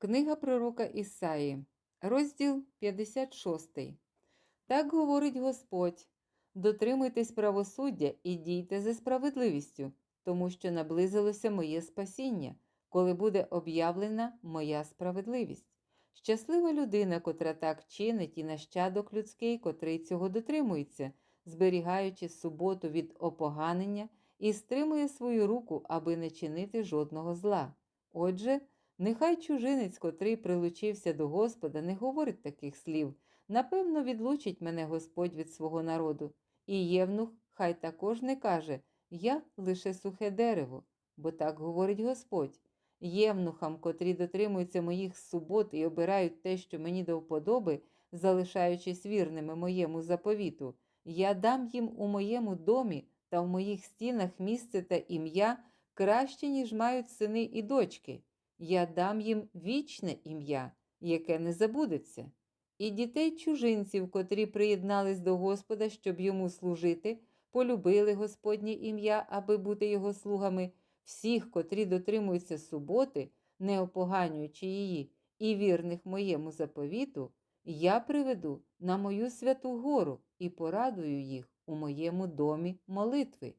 Книга пророка Ісаї, розділ 56. Так говорить Господь: дотримуйтесь правосуддя і дійте за справедливістю, тому що наблизилося моє спасіння, коли буде об'явлена моя справедливість. Щаслива людина, котра так чинить, і нащадок людський, котрий цього дотримується, зберігаючи суботу від опоганення і стримує свою руку, аби не чинити жодного зла. Отже, нехай чужинець, котрий прилучився до Господа, не говорить таких слів. Напевно, відлучить мене Господь від свого народу. І євнух хай також не каже Я лише сухе дерево, бо так говорить Господь. Євнухам, котрі дотримуються моїх субот і обирають те, що мені до вподоби, залишаючись вірними моєму заповіту, я дам їм у моєму домі та в моїх стінах місце та ім'я краще, ніж мають сини і дочки. Я дам їм вічне ім'я, яке не забудеться. І дітей чужинців, котрі приєднались до Господа, щоб йому служити, полюбили Господнє ім'я, аби бути його слугами, всіх, котрі дотримуються суботи, не опоганюючи її, і вірних моєму заповіту, я приведу на мою святу гору і порадую їх у моєму домі молитви.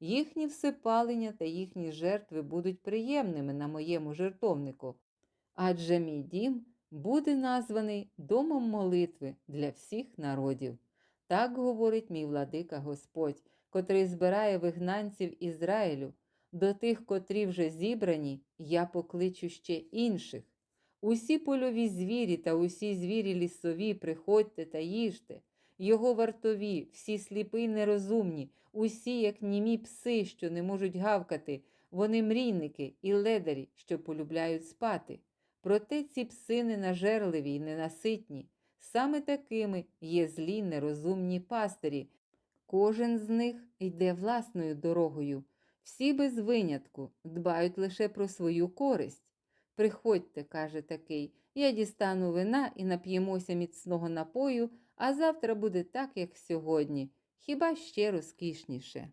Їхні всепалення та їхні жертви будуть приємними на моєму жертовнику, адже мій дім буде названий домом молитви для всіх народів. Так говорить мій владика Господь, котрий збирає вигнанців Ізраїлю. До тих, котрі вже зібрані, я покличу ще інших. Усі польові звірі та усі звірі лісові, приходьте та їжте, його вартові, всі сліпі й нерозумні, усі, як німі пси, що не можуть гавкати, вони мрійники і ледарі, що полюбляють спати. Проте ці пси ненажерливі й ненаситні, саме такими є злі нерозумні пастирі. Кожен з них йде власною дорогою. Всі без винятку дбають лише про свою користь. Приходьте, каже такий, я дістану вина і нап'ємося міцного напою, а завтра буде так, як сьогодні, хіба ще розкішніше.